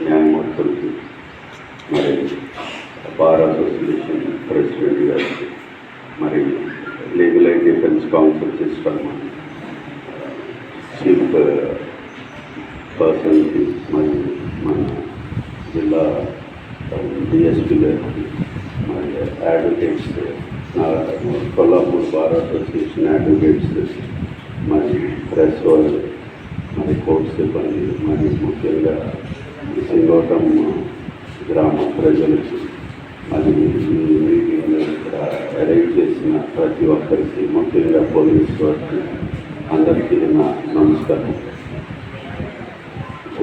న్యాయమూర్తులకి మరి bar association president గారికి మరి legal and defence council system chief పర్సన్కి మరియు మన జిల్లా డిఎస్పీ గారికి మరి అడ్వకేట్స్ నా కొల్లాపూర్ బార్ అసోసియేషన్ అడ్వకేట్స్ మరి ప్రెస్ వాళ్ళు మరి కోర్టు సిబ్బంది మరి ముఖ్యంగా ఈ గ్రామ ప్రజలకు అది మీటింగ్ ఇక్కడ అరేంజ్ చేసిన ప్రతి ఒక్కరికి ముఖ్యంగా పోలీస్ వారికి అందరికీ నా నమస్కారం.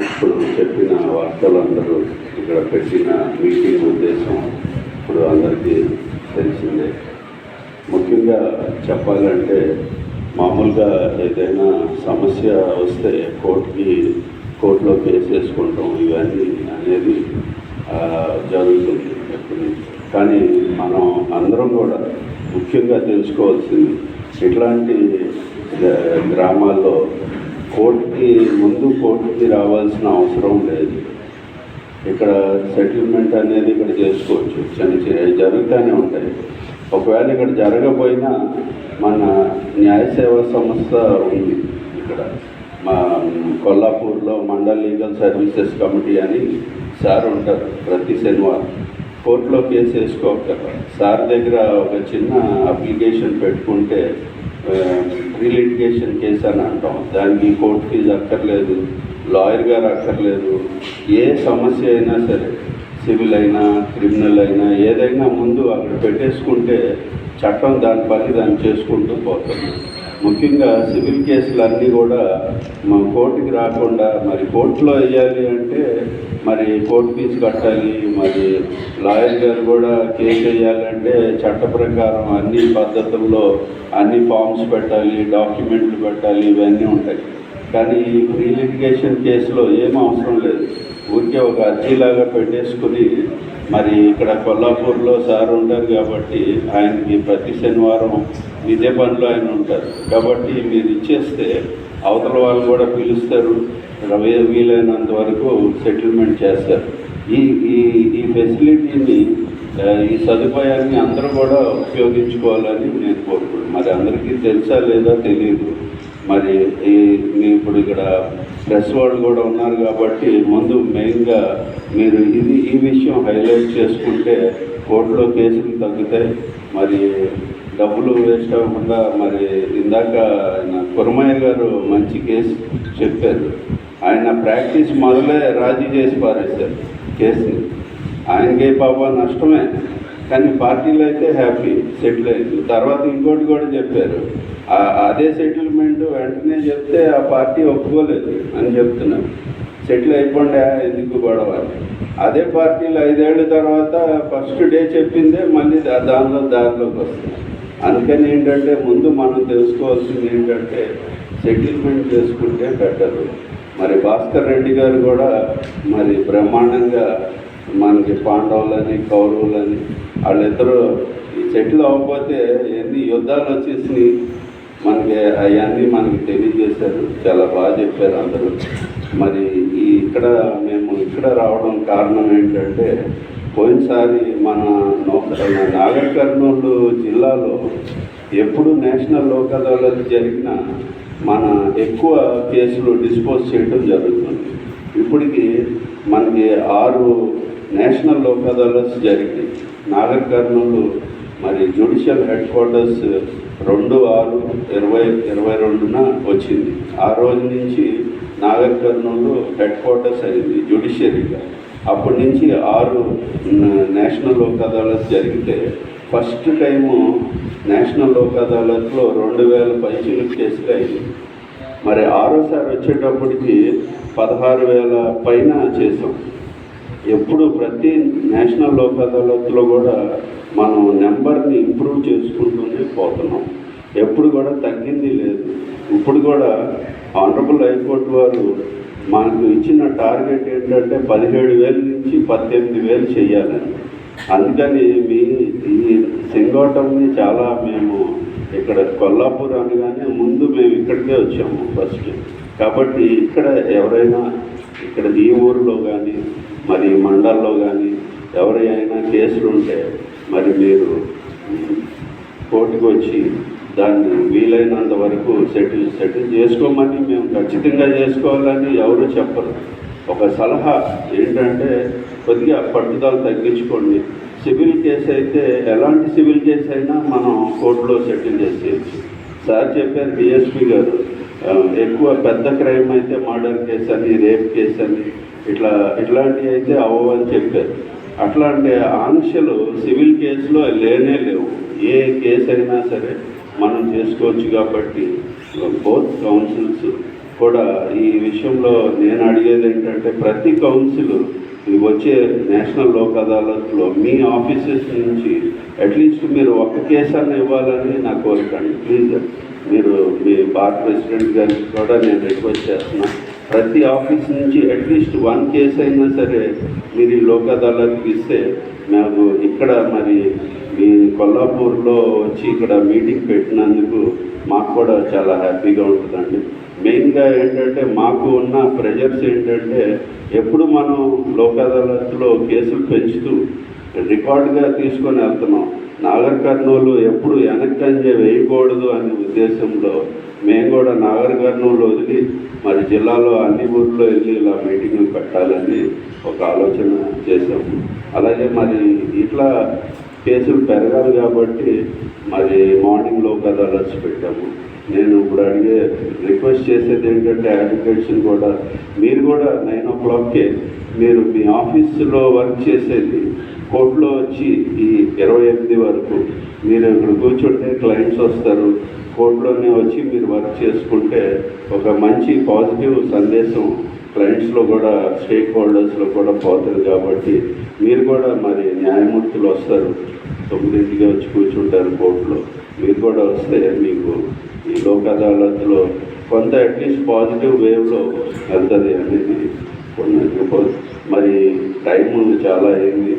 ఇప్పుడు చెప్పిన వార్తలు అందరూ ఇక్కడ పెట్టిన మీటింగ్ ఉద్దేశం ఇప్పుడు అందరికీ తెలిసిందే. ముఖ్యంగా చెప్పాలంటే మామూలుగా ఏదైనా సమస్య వస్తే కోర్టుకి కోర్టులో కేసు వేసుకుంటాం ఇవన్నీ అనేది జరుగుతుంది ఎప్పుడు కానీ మనం అందరం కూడా ముఖ్యంగా తెలుసుకోవాల్సింది ఇట్లాంటి గ్రామాల్లో కోర్టుకి ముందు కోర్టుకి రావాల్సిన అవసరం లేదు. ఇక్కడ సెటిల్మెంట్ అనేది ఇక్కడ చేసుకోవచ్చు చిన్న చిన్న జరుగుతూనే ఉంటాయి. ఒకవేళ ఇక్కడ జరగకపోయినా మన న్యాయ సేవా సంస్థ ఉంది ఇక్కడ. మా కొల్లాపూర్లో మండల్ లీగల్ సర్వీసెస్ కమిటీ అని సార్ ఉంటారు ప్రతి శనివారం. కోర్టులో కేసు వేసుకోక సార్ దగ్గర ఒక చిన్న అప్లికేషన్ పెట్టుకుంటే రీలిటిగేషన్ కేసు అని అంటాం. దానికి కోర్టు ఫీజు అక్కర్లేదు లాయర్ గారు అక్కర్లేదు. ఏ సమస్య అయినా సరే సివిల్ అయినా క్రిమినల్ అయినా ఏదైనా ముందు అక్కడ పెట్టేసుకుంటే చట్టం దాని పని దాన్ని చేసుకుంటూ పోతుంది. ముఖ్యంగా సివిల్ కేసులన్నీ కూడా మా కోర్టుకి రాకుండా మరి కోర్టులో వేయాలి అంటే మరి కోర్టు ఫీజు కట్టాలి మరి లాయర్ గారు కూడా కేసు వేయాలంటే చట్ట ప్రకారం అన్ని పద్ధతుల్లో అన్ని ఫామ్స్ పెట్టాలి డాక్యుమెంట్లు పెట్టాలి ఇవన్నీ ఉంటాయి. కానీ ఈ ప్రీ లిటిగేషన్ కేసులో ఏం అవసరం లేదు. ఊరికే ఒక అర్జీలాగా పెట్టేసుకుని మరి ఇక్కడ కొల్లాపూర్లో సార్ ఉంటారు కాబట్టి ఆయనకి ప్రతి శనివారం ఇదే పనిలో ఆయన ఉంటారు. కాబట్టి మీరు ఇచ్చేస్తే అవతల వాళ్ళు కూడా పిలుస్తారు. వీ- వీలైనంత వరకు సెటిల్మెంట్ చేస్తారు. ఈ ఈ ఈ ఫెసిలిటీని ఈ సదుపాయాన్ని అందరూ కూడా ఉపయోగించుకోవాలని నేను కోరుకుంటున్నాను. మరి అందరికీ తెలుసా లేదా తెలియదు మరి ఈ మీ ఇప్పుడు ఇక్కడ ప్రెస్ వాళ్ళు కూడా ఉన్నారు కాబట్టి ముందు మెయిన్గా మీరు ఇది ఈ విషయం హైలైట్ చేసుకుంటే కోర్టులో కేసులు తగ్గుతాయి. మరి డబ్బులు వేస్ట్ అవ్వకుండా మరి ఇందాక ఆయన కురమయ్య గారు మంచి కేసు చెప్పారు. ఆయన ప్రాక్టీస్ మొదలే రాజీ చేసి పారేశారు కేసుని ఆయనకే పాప నష్టమే. కానీ పార్టీలో అయితే హ్యాపీ సెటిల్ అయింది. తర్వాత ఇంకోటి కూడా చెప్పారు. అదే సెటిల్మెంట్ వెంటనే చెప్తే ఆ పార్టీ ఒప్పుకోలేదు అని చెప్తున్నాను సెటిల్ అయిపోండి ఎందుకు గొడవ అదే పార్టీలు ఐదేళ్ళ తర్వాత ఫస్ట్ డే చెప్పిందే మళ్ళీ దానిలో దారిలోకి వస్తుంది. అందుకని ఏంటంటే ముందు మనం తెలుసుకోవాల్సింది ఏంటంటే సెటిల్మెంట్ చేసుకుంటే బెటర్ మరి భాస్కర్ రెడ్డి గారు కూడా మరి బ్రహ్మాండంగా మనకి పాండవులని కౌరవులని వాళ్ళిద్దరూ ఈ సెటిల్ అవ్వకపోతే ఎన్ని యుద్ధాలు వచ్చేసినాయి. మనకి అవన్నీ మనకి తెలియజేశారు. చాలా బాగా చెప్పారు అందరూ. మరి ఈ ఇక్కడ మేము ఇక్కడ రావడం కారణం ఏంటంటే పోయినసారి మన నో- నాగర్ కర్నూలు జిల్లాలో ఎప్పుడు నేషనల్ లోక్ అదాలత్ జరిగినా మన ఎక్కువ కేసులు డిస్పోజ్ చేయడం జరుగుతుంది. ఇప్పటికి మనకి ఆరు నేషనల్ లోక్ అదాలత్స్ జరిగినాయి. నాగర్ కర్నూలు మరి జ్యుడిషియల్ హెడ్ క్వార్టర్స్ రెండు ఆరు ఇరవై ఇరవై రెండున వచ్చింది. ఆ రోజు నుంచి నాగర్ కర్నూలు హెడ్ క్వార్టర్స్ అయింది జ్యుడిషియరీగా. అప్పటి నుంచి ఆరు నేషనల్ లోక్ అదాలత్ జరిగితే ఫస్ట్ టైము నేషనల్ లోక్ అదాలత్లో రెండు వేల పైసలు కేసులు అయింది మరి ఆరోసారి వచ్చేటప్పటికి పదహారు వేల పైన చేసాం ఎప్పుడు ప్రతి నేషనల్ లోక్ అదాలత్లో కూడా మనం నెంబర్ని ఇంప్రూవ్ చేసుకుంటూనే పోతున్నాం. ఎప్పుడు కూడా తగ్గింది లేదు. ఇప్పుడు కూడా ఆనరబుల్ హైకోర్టు వారు మనకు ఇచ్చిన టార్గెట్ ఏంటంటే పదిహేడు వేల నుంచి పద్దెనిమిది వేలు చేయాలని. అందుకని మీ ఈ సింగోటంని చాలా మేము ఇక్కడ కొల్లాపూర్ అనగానే ముందు మేము ఇక్కడికే వచ్చాము ఫస్ట్. కాబట్టి ఇక్కడ ఎవరైనా ఇక్కడ ఈ ఊరిలో కానీ మరి మండల్లో కానీ ఎవరి అయినా కేసులు ఉంటే మరి మీరు కోర్టుకు వచ్చి దాన్ని వీలైనంత వరకు సెటిల్ సెటిల్ చేసుకోమని మేము ఖచ్చితంగా చేసుకోవాలని ఎవరు చెప్పరు. ఒక సలహా ఏంటంటే కొద్దిగా పట్టుదల తగ్గించుకోండి. సివిల్ కేసు అయితే ఎలాంటి సివిల్ కేసు అయినా మనం కోర్టులో సెటిల్ చేసేయచ్చు. సార్ చెప్పారు డిఎస్పీ గారు ఎక్కువ పెద్ద క్రైమ్ అయితే మర్డర్ కేసు అని రేప్ కేసు అని ఇట్లా ఇట్లాంటివి అయితే అవ్వని చెప్పారు. అట్లాంటి ఆంక్షలు సివిల్ కేసులో లేనే లేవు. ఏ కేసు అయినా సరే మనం చేసుకోవచ్చు కాబట్టి బోత్ కౌన్సిల్స్ కూడా ఈ విషయంలో నేను అడిగేది ఏంటంటే ప్రతి కౌన్సిల్ వచ్చే నేషనల్ లోక్ అదాలత్లో మీ ఆఫీసెస్ నుంచి అట్లీస్ట్ మీరు ఒక కేసాన్ని ఇవ్వాలని నా కోరిక అండి. ప్లీజ్ మీరు మీ బార్ ప్రెసిడెంట్ గారికి కూడా నేను రిక్వెస్ట్ చేస్తున్నాను ప్రతి ఆఫీస్ నుంచి అట్లీస్ట్ వన్ కేసు అయినా సరే మీరు ఈ లోక్ అదాలత్కి ఇస్తే నాకు ఇక్కడ మరి మీ కొల్లాపూర్లో వచ్చి ఇక్కడ మీటింగ్ పెట్టినందుకు మాకు కూడా చాలా హ్యాపీగా ఉంటుందండి. మెయిన్గా ఏంటంటే మాకు ఉన్న ప్రెజర్స్ ఏంటంటే ఎప్పుడు మనం లోక్ అదాలత్లో కేసులు పెంచుతూ రికార్డుగా తీసుకొని వెళ్తున్నాం. నాగర్ కర్నూలు ఎప్పుడు వెనక్కంజే వేయకూడదు అనే ఉద్దేశంలో మేము కూడా నాగరికర్ణంలో వదిలి మరి జిల్లాలో అన్ని ఊర్లో వెళ్ళి ఇలా మీటింగ్లు పెట్టాలని ఒక ఆలోచన చేశాము. అలాగే మరి ఇట్లా కేసులు పెరగాలి కాబట్టి మరి మార్నింగ్ లోక్ అదాలత్స్ పెట్టాము. నేను ఇప్పుడు అడిగే రిక్వెస్ట్ చేసేది ఏంటంటే అడ్వకేట్స్ని కూడా మీరు కూడా నైన్ ఓ క్లాక్కే మీరు మీ ఆఫీసులో వర్క్ చేసేది కోర్టులో వచ్చి ఈ ఇరవై ఎనిమిది వరకు మీరు ఇక్కడ కూర్చుంటే క్లయింట్స్ వస్తారు. కోర్టులోనే వచ్చి మీరు వర్క్ చేసుకుంటే ఒక మంచి పాజిటివ్ సందేశం క్లయింట్స్లో కూడా స్టేక్ హోల్డర్స్లో కూడా పోతుంది కాబట్టి మీరు కూడా మరి న్యాయమూర్తులు వస్తారు. తొమ్మిదింటికి వచ్చి కూర్చుంటారు కోర్టులో. మీరు కూడా వస్తే మీకు ఈ లోక్ అదాలత్లో కొంత అట్లీస్ట్ పాజిటివ్ వేవ్లో వెళ్తుంది అనేది కొన్ని మరి టైం చాలా అయింది.